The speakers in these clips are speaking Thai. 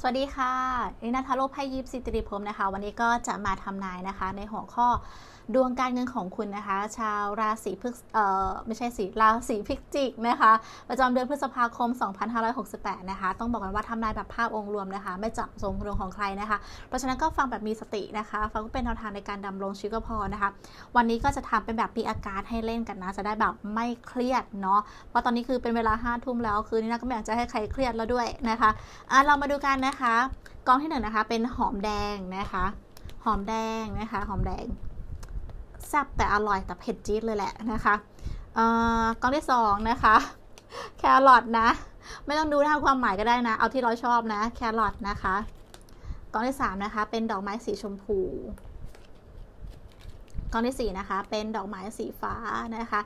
สวัสดีค่ะนินาทาโรไพ่ยิปซิตรีพรมนะคะ วันนี้ก็จะมาทำนายนะคะในหัวข้อ ดวงการเงินของคุณนะคะ ชาวราศีพฤกษเอ่อไม่ใช่สิราศีพิจิกนะคะ ประจำเดือนพฤษภาคม 2568 นะคะ ต้องบอกกันว่าทำนายแบบภาพองค์รวมนะคะ ไม่จับทรงดวงของใครนะคะ เพราะฉะนั้นก็ฟังแบบมีสตินะคะ ฟังก็เป็นแนวทางในการดำรงชีวิตก็พอนะคะ วันนี้ก็จะทำเป็นแบบมีอาการให้เล่นกันนะ จะได้แบบไม่เครียดเนาะ เพราะตอนนี้คือเป็นเวลาห้าทุ่มแล้วคืนนี้นะก็ไม่อยากจะให้ใครเครียดแล้วด้วยนะคะอะเรามาดูกันนะคะ กองที่หนึ่งนะคะ เป็นหอมแดงนะคะ หอมแดงนะคะ หอมแดง แซ่บแต่อร่อยแต่เผ็ดจี๊ดเลยแหละนะคะเอ่อกองที่สองนะคะแครอทนะ ไม่ต้องดูทางความหมายก็ได้นะ เอาที่เราชอบนะ แครอทนะคะกองที่สามนะคะ เป็นดอกไม้สีชมพูกองที่สี่นะคะเป็นดอกไม้สีฟ้านะคะ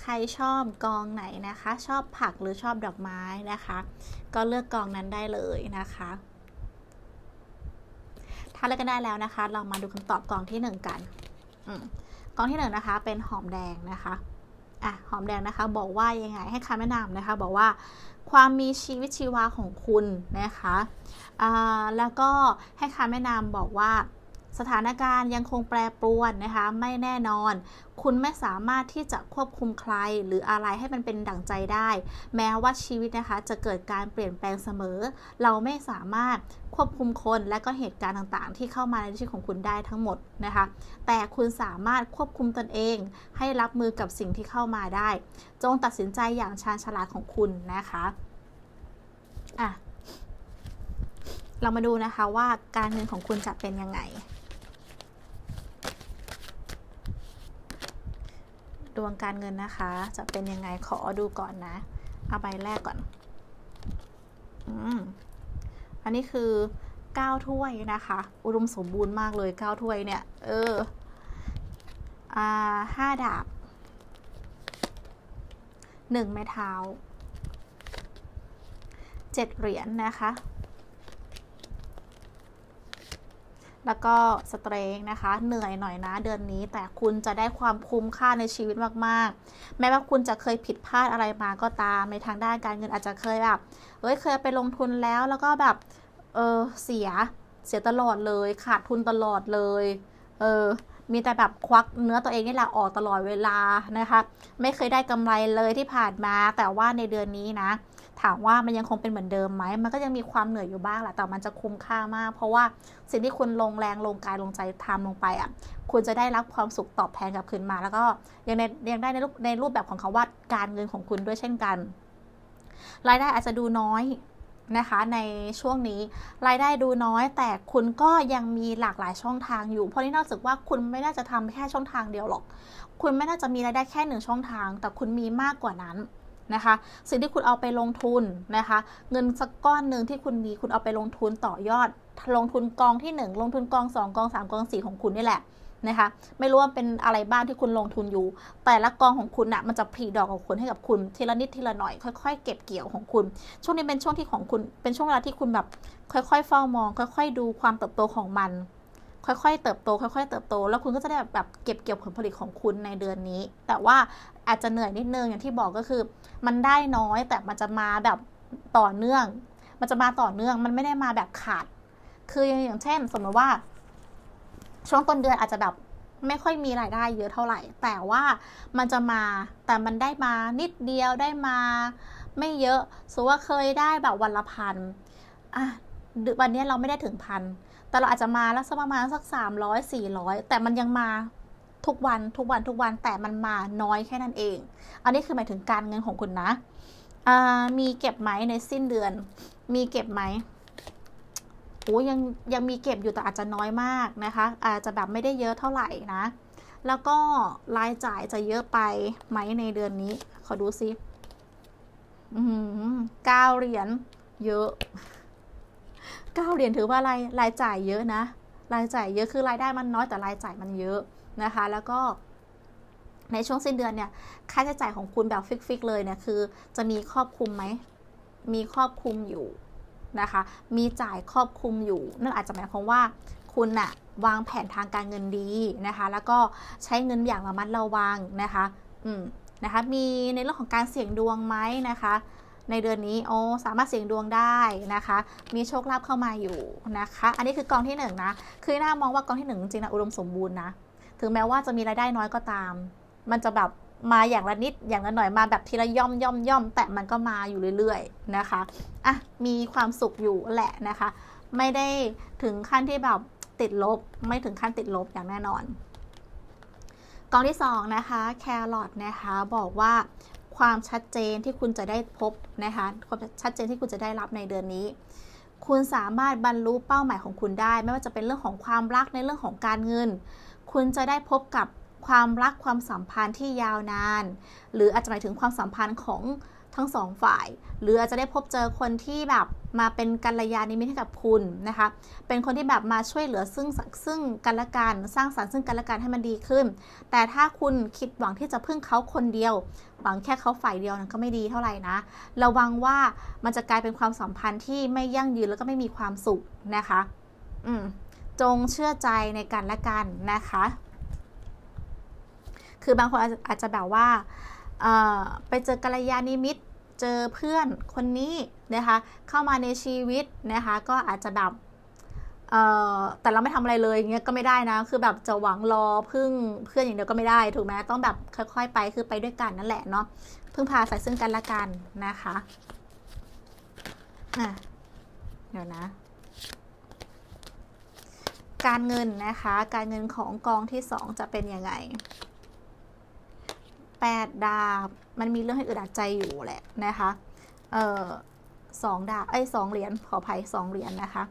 ใครชอบกองไหนนะคะ ชอบผักหรือชอบดอกไม้นะคะ ก็เลือกกองนั้นได้เลยนะคะ ถ้าเลือกกันได้แล้วนะคะ เรามาดูคำตอบกองที่หนึ่งกันอม กองที่หนึ่งนะคะเป็นหอมแดงนะคะอะหอมแดงนะคะบอกว่ายังไงให้คำแนะนำนะคะ บอกว่าความมีชีวิตชีวาของคุณนะคะอ่าแล้วก็ให้คำแนะนำบอกว่า สถานการณ์ยังคงแปรปรวนนะคะ ไม่แน่นอน คุณไม่สามารถที่จะควบคุมใครหรืออะไรให้มันเป็นดั่งใจได้ แม้ว่าชีวิตนะคะ จะเกิดการเปลี่ยนแปลงเสมอ เราไม่สามารถควบคุมคนและก็เหตุการณ์ต่างๆ ที่เข้ามาในชีวิตของคุณได้ทั้งหมดนะคะ แต่คุณสามารถควบคุมตนเอง ให้รับมือกับสิ่งที่เข้ามาได้ จงตัดสินใจอย่างชาญฉลาดของคุณนะคะอะเรามาดูนะคะว่าการเงินของคุณจะเป็นยังไง ดวงการเงินนะคะ จะเป็นยังไงขอดูก่อนนะ เอาใบแรกก่อน อืม อันนี้คือ9ถ้วยนะคะ อุดมสมบูรณ์มากเลย9ถ้วยเนี่ย เออ อ่าห้าดาบหนึ่งไม้เท้าเจ็ดเหรียญนนะคะ แล้วก็สเตรงนะคะ เหนื่อยหน่อยนะเดือนนี้ แต่คุณจะได้ความคุ้มค่าในชีวิตมากๆ แม้ว่าคุณจะเคยผิดพลาดอะไรมาก็ตาม ในทางด้านการเงินอาจจะเคยแบบเอ้ยเคยไปลงทุนแล้วแล้วก็แบบเออเสียเสียตลอดเลยขาดทุนตลอดเลยเออมีแต่แบบควักเนื้อตัวเองนี่แหละออกตลอดเวลานะคะ ไม่เคยได้กำไรเลยที่ผ่านมา แต่ว่าในเดือนนี้นะ ถามว่ามันยังคงเป็นเหมือนเดิมไหม มันก็ยังมีความเหนื่อยอยู่บ้างแหละ แต่มันจะคุ้มค่ามาก เพราะว่าสิ่งที่คุณลงแรงลงกายลงใจทำลงไปอะ คุณจะได้รับความสุขตอบแทนกลับคืนมา แล้วก็ยังในยังได้ในรูปในรูปแบบของคาว่าการเงินของคุณด้วยเช่นกัน รายได้อาจจะดูน้อยนะคะในช่วงนี้รายได้ดูน้อย แต่คุณก็ยังมีหลากหลายช่องทางอยู่ เพราะนี่นอกจากว่าคุณไม่น่าจะทำแค่ช่องทางเดียวหรอก คุณไม่น่าจะมีรายได้แค่หนึ่งช่องทาง แต่คุณมีมากกว่านั้น นะคะ สิ่งที่คุณเอาไปลงทุนนะคะ เงินสักก้อนหนึ่งที่คุณมีคุณเอาไปลงทุนต่อยอด ลงทุนกองที่ 1 ลงทุนกอง 2 กอง 3 กอง 4 ของคุณนี่แหละนะคะไม่รู้ว่าเป็นอะไรบ้างที่คุณลงทุนอยู่ แต่ละกองของคุณนะ่ะมันจะผลิดอกของคุณให้กับคุณทีละนิดทีละหน่อยค่อยๆ เก็บเกี่ยวของคุณ ช่วงนี้เป็นช่วงที่ของคุณเป็นช่วงเวลาที่คุณแบบค่อยๆเฝ้ามอง ค่อย ๆ ดูความเติบโตของมัน ค่อยๆ เติบโต ค่อยๆ เติบโต แล้วคุณก็จะได้แบบเก็บเกี่ยวผลผลิตของคุณในเดือนนี้ แต่ว่าอาจจะเหนื่อยนิดนึงอย่างที่บอกก็คือ มันได้น้อยแต่มันจะมาแบบต่อเนื่อง มันจะมาต่อเนื่องมันไม่ได้มาแบบขาด คืออย่างเช่น สมมติว่า ช่วงต้นเดือนอาจจะแบบไม่ค่อยมีรายได้เยอะเท่าไหร่ แต่ว่ามันจะมาแต่มันได้มานิดเดียวได้มา ไม่เยอะสมมติว่าเคยได้แบบวันละพันอะวันนี้เราไม่ได้ถึงพัน แต่เราอาจจะมาแล้วสักประมาณสักสามร้อยสี่ร้อยแต่มันยังมาทุกวันทุกวันทุกวันแต่มันมาน้อยแค่นั้นเอง อันนี้คือหมายถึงการเงินของคุณนะมีเก็บไหมในสิ้นเดือน มีเก็บไหมโอ้ยังยังมีเก็บอยู่แต่อาจจะน้อยมากนะคะ อาจจะแบบไม่ได้เยอะเท่าไหร่นะ แล้วก็รายจ่ายจะเยอะไปไหมในเดือนนี้ ขอดูซิเก้าเหรียญเยอะ เก้าเหรียญถือว่ารายรายจ่ายเยอะนะ รายจ่ายเยอะคือรายได้มันน้อยแต่รายจ่ายมันเยอะนะคะ แล้วก็ในช่วงสิ้นเดือนเนี่ย ค่าใช้จ่ายของคุณแบบฟิกๆเลยเนี่ยคือ จะมีครอบคลุมไหม มีครอบคลุมอยู่นะคะ มีจ่ายครอบคลุมอยู่ นั่นอาจจะหมายความว่าคุณน่ะวางแผนทางการเงินดีนะคะ แล้วก็ใช้เงินอย่างระมัดระวังนะคะ อืมนะคะ มีในเรื่องของการเสี่ยงดวงไหมนะคะ ในเดือนนี้โอ้สามารถเสี่ยงดวงได้นะคะ มีโชคลาภเข้ามาอยู่นะคะ อันนี้คือกองที่หนึ่งนะคือน่ามองว่ากองที่หนึ่งจริงๆนะอุดมสมบูรณ์นะถึงแม้ว่าจะมีรายได้น้อยก็ตาม มันจะแบบมาอย่างละนิดอย่างละหน่อยมาแบบทีละย่อมย่อมย่อมแต่มันก็มาอยู่เรื่อยๆนะคะอะมีความสุขอยู่แหละนะคะ ไม่ได้ถึงขั้นที่แบบติดลบ ไม่ถึงขั้นติดลบอย่างแน่นอนกองที่2นะคะแครอทนะคะบอกว่า ความชัดเจนที่คุณจะได้พบนะคะความชัดเจนที่คุณจะได้รับในเดือนนี้ คุณสามารถบรรลุเป้าหมายของคุณได้ ไม่ว่าจะเป็นเรื่องของความรักในเรื่องของการเงิน คุณจะได้พบกับความรักความสัมพันธ์ที่ยาวนาน หรืออาจจะหมายถึงความสัมพันธ์ของ ทั้งสองฝ่าย หรืออาจจะได้พบเจอคนที่แบบมาเป็นกัลยาณมิตรให้กับคุณนะคะ เป็นคนที่แบบมาช่วยเหลือซึ่งซึ่งกันและกันสร้างสรรค์ซึ่งกันและกันให้มันดีขึ้น แต่ถ้าคุณคิดหวังที่จะพึ่งเขาคนเดียว หวังแค่เขาฝ่ายเดียวนั้นก็ไม่ดีเท่าไหร่นะ ระวังว่ามันจะกลายเป็นความสัมพันธ์ที่ไม่ยั่งยืนแล้วก็ไม่มีความสุขนะคะ อืมจงเชื่อใจในกันและกันนะคะ คือบางคนอาจจะแบบว่าไปเจอกัลยาณมิตร เจอเพื่อนคนนี้นะคะเข้ามาในชีวิตนะคะก็อาจจะแบบแต่เราไม่ทำอะไรเลยอย่างเงี้ยก็ไม่ได้นะ คือแบบจะหวังรอพึ่งเพื่อนอย่างเดียวก็ไม่ได้ถูกไหมต้องแบบค่อยๆไปคือไปด้วยกันนั่นแหละเนาะพึ่งพาใส่ซึ่งกันและกันนะคะอะเดี๋ยวนะ การเงินนะคะ การเงินของกองที่สองจะเป็นยังไง แปดดาบ มันมีเรื่องให้อึดอัดใจอยู่แหละนะคะ เออสองดาบไอ้สองเหรียญขออภัยสองเหรียญนนะคะ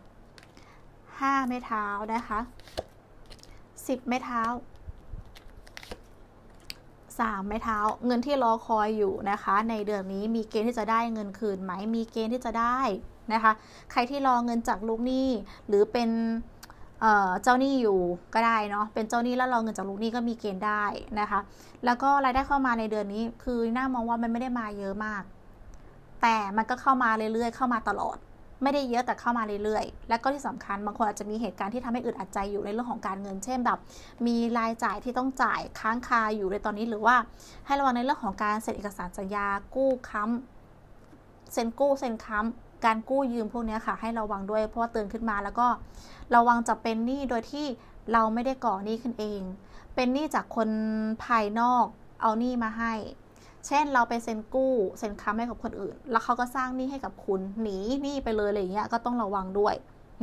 ห้าไม้เท้านะคะสิบไม้เท้าสามไม้เท้า เงินที่รอคอยอยู่นะคะ ในเดือนนี้มีเกณฑ์ที่จะได้เงินคืนไหมมีเกณฑ์ที่จะได้นะคะ ใครที่รอเงินจากลูกหนี้หรือเป็น เจ้าหนี้อยู่ก็ได้เนาะเป็นเจ้าหนี้แล้วรอเงินจากลูกหนี้ก็มีเกณฑ์ได้นะคะ แล้วก็รายได้เข้ามาในเดือนนี้ คือน่ามองว่ามันไม่ได้มาเยอะมาก แต่มันก็เข้ามาเรื่อยๆ เข้ามาตลอด ไม่ได้เยอะแต่เข้ามาเรื่อยๆ และก็ที่สำคัญบางคนอาจจะมีเหตุการณ์ที่ทำให้อึดอัดใจอยู่ในเรื่องของการเงิน เช่นแบบ มีรายจ่ายที่ต้องจ่ายค้างคาอยู่ในตอนนี้หรือว่า ให้ระวังในเรื่องของการเซ็นเอกสารสัญญากู้ค้ำเซ็นกู้เซ็นค้ำ การกู้ยืมพวกนี้ค่ะ ให้ระวังด้วยเพราะว่าเตือนขึ้นมาแล้วก็ระวังจะเป็นหนี้โดยที่เราไม่ได้ก่อหนี้ขึ้นเอง เป็นหนี้จากคนภายนอกเอาหนี้มาให้ เช่นเราไปเซ็นกู้เซ็นค้ำให้กับคนอื่น แล้วเขาก็สร้างหนี้ให้กับคุณหนีหนี้ไปเลยอะไรเงี้ยก็ต้องระวังด้วย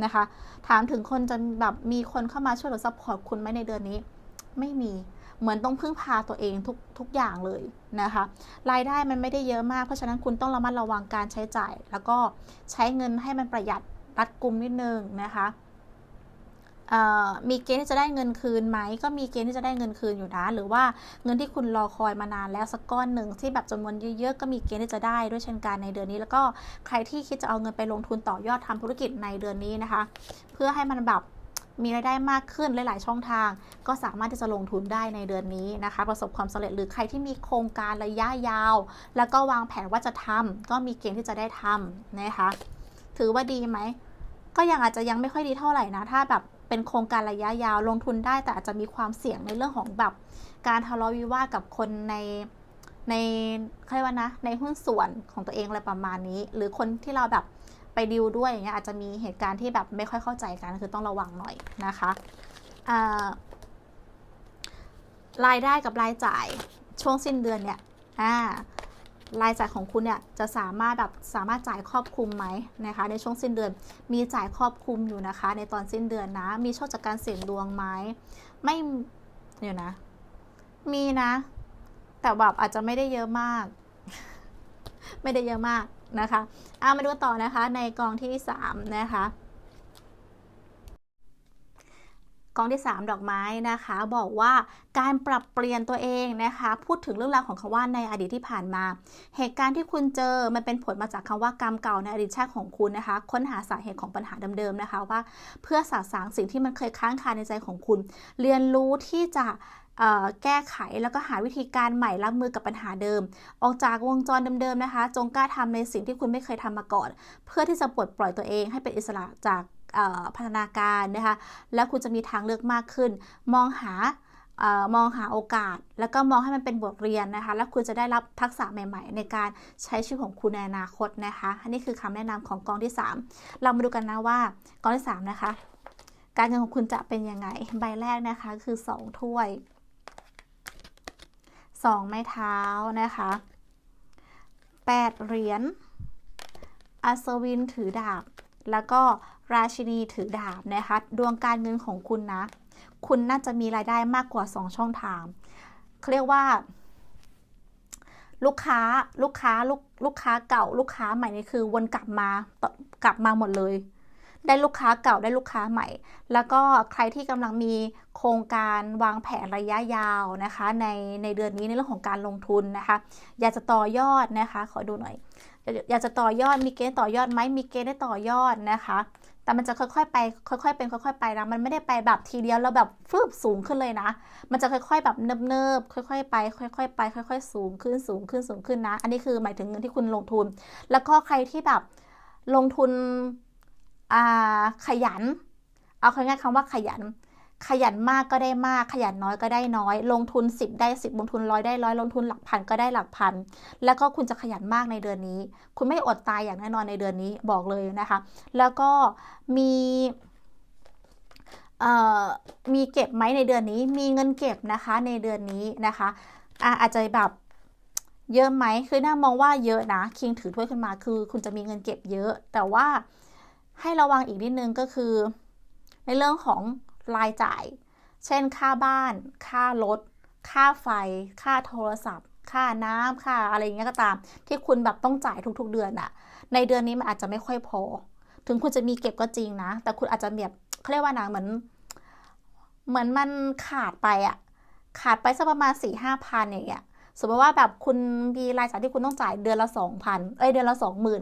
นะคะ ถามถึงคนจะแบบมีคนเข้ามาช่วยหรือซัพพอร์ตคุณไหมในเดือนนี้ ไม่มี เหมือนต้องพึ่งพาตัวเองทุกทุกอย่างเลยนะคะ รายได้มันไม่ได้เยอะมาก เพราะฉะนั้นคุณต้องระมัดระวังการใช้จ่าย แล้วก็ใช้เงินให้มันประหยัดรัดกุมนิดนึงนะคะมีเกณฑ์ที่จะได้เงินคืนไหมก็มีเกณฑ์ที่จะได้เงินคืนอยู่นะหรือว่าเงินที่คุณรอคอยมานานแล้วสักก้อนหนึ่งที่แบบจำนวนเยอะๆก็มีเกณฑ์ที่จะได้ด้วยเช่นกันในเดือนนี้ แล้วก็ใครที่คิดจะเอาเงินไปลงทุนต่อยอดทำธุรกิจในเดือนนี้นะคะ เพื่อให้มันแบบ มีรายได้มากขึ้นหลาย ๆ ช่องทาง ก็สามารถที่จะลงทุนได้ในเดือนนี้นะคะ ประสบความสำเร็จหรือใครที่มีโครงการระยะยาว แล้วก็วางแผนว่าจะทำก็มีเกณฑ์ที่จะได้ทำนะคะถือว่าดีไหมก็ยังอาจจะยังไม่ค่อยดีเท่าไหร่นะ ถ้าแบบเป็นโครงการระยะยาวลงทุนได้ แต่อาจจะมีความเสี่ยงในเรื่องของแบบการทะเลาะวิวาทกับคนในในเขาเรียกว่านะในหุ้นส่วนของตัวเองอะไรประมาณนี้ หรือคนที่เราแบบ ไปดิวด้วยอย่างเงี้ยอาจจะมีเหตุการณ์ที่แบบไม่ค่อยเข้าใจกันคือต้องระวังหน่อยนะคะรายได้กับรายจ่ายช่วงสิ้นเดือนเนี่ยรายจ่ายของคุณเนี่ยจะสามารถแบบสามารถจ่ายครอบคลุมไหมนะคะ ในช่วงสิ้นเดือนมีจ่ายครอบคลุมอยู่นะคะ ในตอนสิ้นเดือนนะ มีโชคจากการเสี่ยงดวงไหมไม่เดี๋ยวนะ มีนะ แต่แบบอาจจะไม่ได้เยอะมาก ไม่ได้เยอะมาก นะคะเอามาดูต่อนะคะในกองที่ 3 นะคะกองที่ 3 ดอกไม้นะคะ บอกว่าการปรับเปลี่ยนตัวเองนะคะ พูดถึงเรื่องราวของคำว่าในอดีตที่ผ่านมา เหตุการณ์ที่คุณเจอมันเป็นผลมาจากคำว่ากรรมเก่าในอดีตชาติของคุณนะคะ ค้นหาสาเหตุของปัญหาเดิมๆนะคะ ว่าเพื่อสาสางสิ่งที่มันเคยค้างคาในใจของคุณ เรียนรู้ที่จะ แก้ไขแล้วก็หาวิธีการใหม่รับมือกับปัญหาเดิม ออกจากวงจรเดิมๆนะคะ จงกล้าทำในสิ่งที่คุณไม่เคยทำมาก่อน เพื่อที่จะปลดปล่อยตัวเองให้เป็นอิสระจากพัฒนาการนะคะ แล้วคุณจะมีทางเลือกมากขึ้น มองหาออมองหาโอกาส แล้วก็มองให้มันเป็นบทเรียนนะคะ แล้วคุณจะได้รับทักษะใหม่ ๆ ในการใช้ชีวิตของคุณในอนาคตนะคะอันนี้คือคำแนะนำของกองที่ 3 เรามาดูกันนะว่ากองที่ 3 นะคะ การเงินของคุณจะเป็นยังไงใบแรกนะคะคือ 2 ถ้วย 2 ไม้เท้านะคะ8เหรียญอัศวินถือดาบ แล้วก็ราชินีถือดาบนะคะดวงการเงินของคุณนะ คุณน่าจะมีรายได้มากกว่า 2 ช่องทางเรียกว่า ลูกค้าลูกค้าลูกลูกค้าเก่าลูกค้าใหม่นี่คือวนกลับมากลับมาหมดเลย ได้ลูกค้าเก่าได้ลูกค้าใหม่ แล้วก็ใครที่กำลังมีโครงการวางแผนระยะยาวนะคะ ในในเดือนนี้ในเรื่องของการลงทุนนะคะ อยากจะต่อยอดนะคะ ขอดูหน่อย อยากจะต่อยอดมีเกณฑ์ต่อยอดไหมมีเกณฑ์ได้ต่อยอดนะคะ แต่มันจะค่อยๆไปค่อยๆเป็นค่อยๆไปนะมันไม่ได้ไปแบบทีเดียวแล้วแบบฟืบสูงขึ้นเลยนะ มันจะค่อยๆแบบเนิบๆค่อยๆไป ค่อยๆไป ค่อย ๆ สูงขึ้นสูงขึ้นสูงขึ้นนะ อันนี้คือหมายถึงเงินที่คุณลงทุน แล้วก็ใครที่แบบลงทุน ขยัน เอาคำง่ายคำว่าขยัน ขยันมากก็ได้มาก ขยันน้อยก็ได้น้อย ลงทุน 10 ได้ 10 ลงทุนร้อยได้ร้อยลงทุนหลักพันก็ได้หลักพัน แล้วก็คุณจะขยันมากในเดือนนี้ คุณไม่อดตายอย่างแน่นอนในเดือนนี้บอกเลยนะคะ แล้วก็มีมีเก็บไหมในเดือนนี้ มีเงินเก็บนะคะในเดือนนี้นะคะอาอาจจะแบบเยอะไหมคือน่ามองว่าเยอะนะ คิงถือถ้วยขึ้นมาคือ คุณจะมีเงินเก็บเยอะ แต่ว่า ให้ระวังอีกนิดนึงก็คือ ในเรื่องของรายจ่าย เช่น ค่าบ้าน ค่ารถ ค่าไฟ ค่าโทรศัพท์ ค่าน้ำค่าอะไรอย่างเงี้ยก็ตาม ที่คุณแบบต้องจ่ายทุก ๆ เดือนอะในเดือนนี้มันอาจจะไม่ค่อยพอ ถึงคุณจะมีเก็บก็จริงนะ แต่คุณอาจจะแบบเขาเรียกว่านะเหมือน เหมือนมันขาดไปอะขาดไปสักประมาณสี่ห้าพันอย่างเงี้ยสมมติว่าแบบคุณมีรายจ่ายที่คุณต้องจ่ายเดือนละสองพันเอ้ยเดือนละสองหมื่น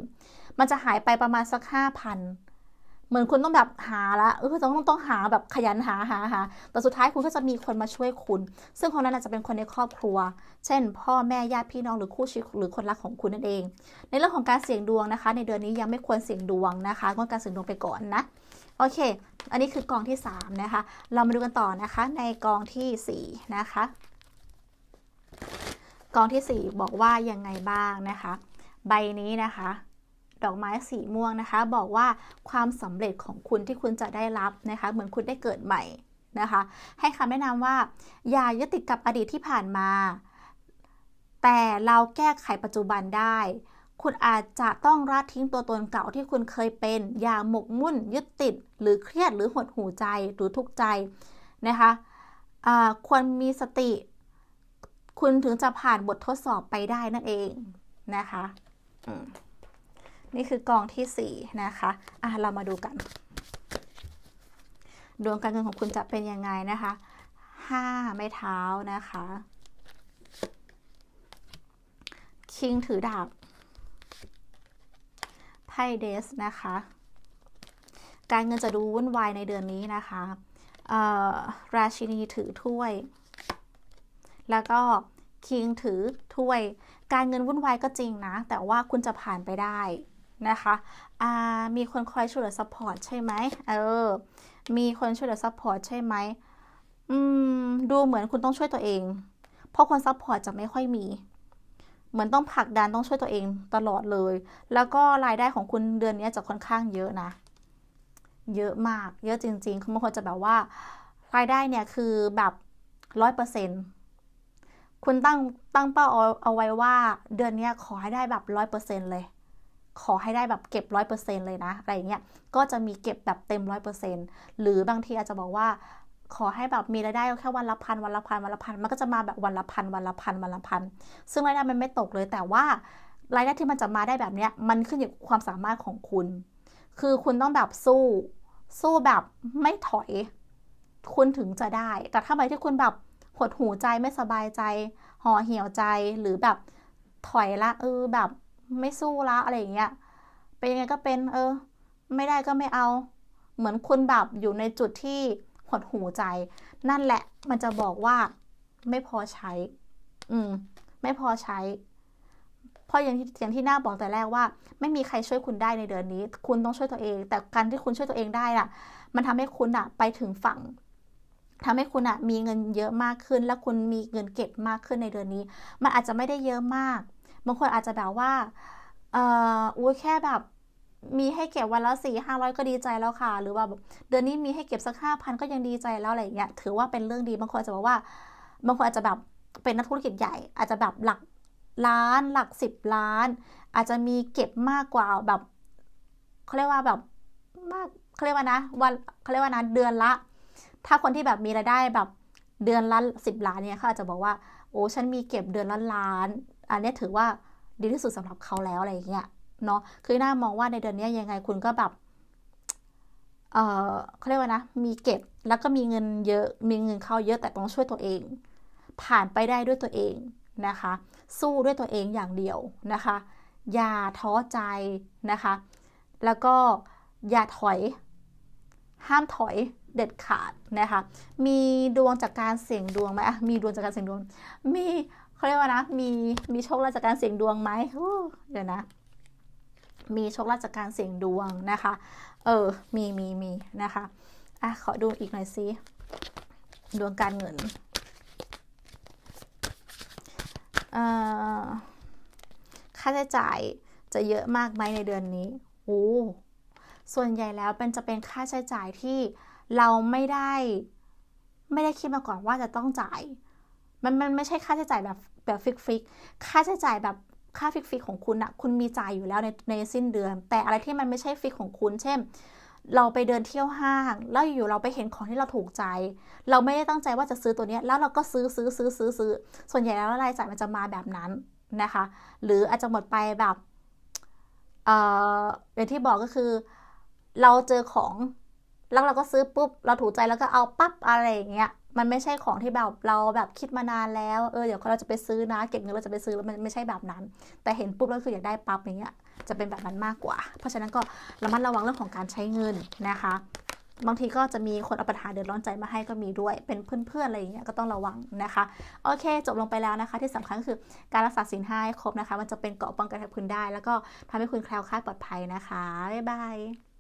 มันจะหายไปประมาณสักห้าพันเหมือนคุณต้องแบบหาละเออต้องต้องหาแบบขยันหาหาหาแต่สุดท้ายคุณก็จะมีคนมาช่วยคุณ ซึ่งคนนั้นอาจจะเป็นคนในครอบครัว เช่น พ่อแม่ญาติพี่น้องหรือคู่ชีวิตหรือคนรักของคุณนั่นเอง ในเรื่องของการเสี่ยงดวงนะคะ ในเดือนนี้ยังไม่ควรเสี่ยงดวงนะคะงดการเสี่ยงดวงไปก่อนนะโอเค อันนี้คือกองที่3นะคะ เรามาดูกันต่อนะคะ ในกองที่4นะคะ กองที่ 4 บอกว่ายังไงบ้างนะคะ ใบนี้นะคะ ดอกไม้สีม่วงนะคะ บอกว่าความสำเร็จของคุณที่คุณจะได้รับนะคะ เหมือนคุณได้เกิดใหม่นะคะ ให้คำแนะนำว่า อย่ายึดติดกับอดีตที่ผ่านมา แต่เราแก้ไขปัจจุบันได้ คุณอาจจะต้องละทิ้งตัวตนเก่าที่คุณเคยเป็น อย่าหมกมุ่น ยึดติด หรือเครียดหรือหดหูใจหรือทุกข์ใจนะคะควรมีสติ คุณถึงจะผ่านบททดสอบไปได้นั่นเองนะคะ นี่คือกองที่ 4 นะคะ อะ เรามาดูกัน ดวงการเงินของคุณจะเป็นยังไงนะคะ5ไม้เท้านะคะ คิงถือดาบ ไพ่เดสนะคะ การเงินจะดูวุ่นวายในเดือนนี้นะคะราชินีถือถ้วย แล้วก็คิงถือถ้วย การเงินวุ่นวายก็จริงนะ แต่ว่าคุณจะผ่านไปได้ นะคะมีคนคอยช่วยเหลือซัพพอร์ตใช่ไหมเออ มีคนช่วยเหลือซัพพอร์ตใช่ไหมอืม ดูเหมือนคุณต้องช่วยตัวเอง เพราะคนซัพพอร์ตจะไม่ค่อยมี เหมือนต้องผลักดันต้องช่วยตัวเองตลอดเลย แล้วก็รายได้ของคุณเดือนนี้จะค่อนข้างเยอะนะ เยอะมาก เยอะจริงๆคือบางคนจะแบบว่า รายได้เนี่ยคือแบบร้อยเปอร์เซ็นต์คุณตั้งตั้งเป้าเอาเอาไว้ว่าเดือนนี้ขอให้ได้แบบร้อยเปอร์เซ็นต์เลย ขอให้ได้แบบเก็บร้อยเปอร์เซ็นเลยนะอะไรเงี้ยก็จะมีเก็บแบบเต็มร้อยเปอร์เซ็นหรือบางทีอาจจะบอกว่าขอให้แบบมีรายได้แค่วันละพันวันละพันวันละพันมันก็จะมาแบบวันละพันวันละพันวันละพันซึ่งรายได้มันไม่ตกเลยแต่ว่ารายได้ที่มันจะมาได้แบบเนี้ยมันขึ้นอยู่กับความสามารถของคุณ คือคุณต้องแบบสู้สู้แบบไม่ถอย คุณถึงจะได้ แต่ถ้าใบที่คุณแบบหดหูใจไม่สบายใจห่อเหี่ยวใจหรือแบบถอยละเออแบบ ไม่สู้ละอะไรอย่างเงี้ยเป็นยังไงก็เป็น เออ ไม่ได้ก็ไม่เอา เหมือนคุณแบบอยู่ในจุดที่หดหูใจ นั่นแหละ มันจะบอกว่า ไม่พอใช้ อืม ไม่พอใช้ เพราะอย่างที่อย่างที่หน้าบอกแต่แรกว่า ไม่มีใครช่วยคุณได้ในเดือนนี้ คุณต้องช่วยตัวเอง แต่การที่คุณช่วยตัวเองได้อะมันทำให้คุณอะไปถึงฝั่งทำให้คุณอะมีเงินเยอะมากขึ้น แล้วคุณมีเงินเก็บมากขึ้นในเดือนนี้ มันอาจจะไม่ได้เยอะมาก บางคนอาจจะแบบว่าเอ่ออุ้ยแค่แบบมีให้เก็บวันละสี่ห้าร้อยก็ดีใจแล้วค่ะ หรือว่าเดือนนี้มีให้เก็บสักห้าพันก็ยังดีใจแล้วอะไรอย่างเงี้ยถือว่าเป็นเรื่องดีบางคนอาจจะบอกว่า บางคนอาจจะแบบเป็นนักธุรกิจใหญ่ อาจจะแบบหลักล้านหลักสิบล้าน อาจจะมีเก็บมากกว่าแบบเขาเรียกว่าแบบมากเขาเรียกว่านะวันเขาเรียกว่านะเดือนละ ถ้าคนที่แบบมีรายได้แบบเดือนละสิบล้านเนี่ยเขาอาจจะบอกว่าโอ้ฉันมีเก็บเดือนละล้าน อันนี้ถือว่าดีที่สุดสำหรับเขาแล้วอะไรอย่างเงี้ยเนาะคือน่ามองว่าในเดือนนี้ยังไงคุณก็แบบเออเขาเรียกว่านะ มีเก็บแล้วก็มีเงินเยอะมีเงินเข้าเยอะแต่ต้องช่วยตัวเอง ผ่านไปได้ด้วยตัวเองนะคะ สู้ด้วยตัวเองอย่างเดียวนะคะ อย่าท้อใจนะคะ แล้วก็อย่าถอย ห้ามถอยเด็ดขาดนะคะ มีดวงจากการเสี่ยงดวงไหมอะมีดวงจากการเสี่ยงดวง มี เขาเรียกว่านะ มีมีโชคลาภจากการเสี่ยงดวงไหมเดี๋ยวนะ มีโชคลาภจากการเสี่ยงดวงนะคะ เออ มีมีมีนะคะอะขอดูอีกหน่อยซิดวงการเงินเอ่อค่าใช้จ่ายจะเยอะมากไหมในเดือนนี้โอ้ส่วนใหญ่แล้วเป็นจะเป็นค่าใช้จ่ายที่เราไม่ได้ ไม่ได้คิดมาก่อนว่าจะต้องจ่าย มันมันไม่ใช่ค่าใช้จ่ายแบบ แบบฟิกฟิกค่าใช้จ่ายแบบค่าฟิกฟิกของคุณอะคุณมีจ่ายอยู่แล้วในในสิ้นเดือน แต่อะไรที่มันไม่ใช่ฟิกของคุณ เช่น เราไปเดินเที่ยวห้าง แล้วอยู่เราไปเห็นของที่เราถูกใจ เราไม่ได้ตั้งใจว่าจะซื้อตัวนี้แล้วเราก็ซื้อซื้อซื้อซื้อซื้อส่วนใหญ่แล้วรายจ่ายมันจะมาแบบนั้นนะคะ หรืออาจจะหมดไปแบบเอ่ออย่างที่บอกก็คือ เราเจอของแล้วเราก็ซื้อปุ๊บเราถูกใจแล้วก็เอาปั๊บอะไรอย่างเงี้ย มันไม่ใช่ของที่แบบเราแบบคิดมานานแล้วเออเดี๋ยวเราจะไปซื้อนะ เก็บเงินเราจะไปซื้อแล้วมันไม่ใช่แบบนั้น แต่เห็นปุ๊บแล้วคืออยากได้ปั๊บอย่างเงี้ยจะเป็นแบบนั้นมากกว่า เพราะฉะนั้นก็ระมัดระวังเรื่องของการใช้เงินนะคะ บางทีก็จะมีคนเอาปัญหาเดือดร้อนใจมาให้ก็มีด้วย เป็นเพื่อนๆอะไรอย่างเงี้ยก็ต้องระวังนะคะ โอเค จบลงไปแล้วนะคะ ที่สำคัญก็คือการรักษาสินห้าให้ครบนะคะ มันจะเป็นเกราะป้องกันให้คุณได้ แล้วก็ทำให้คุณแคล้วคลาดปลอดภัยนะคะบ๊ายบาย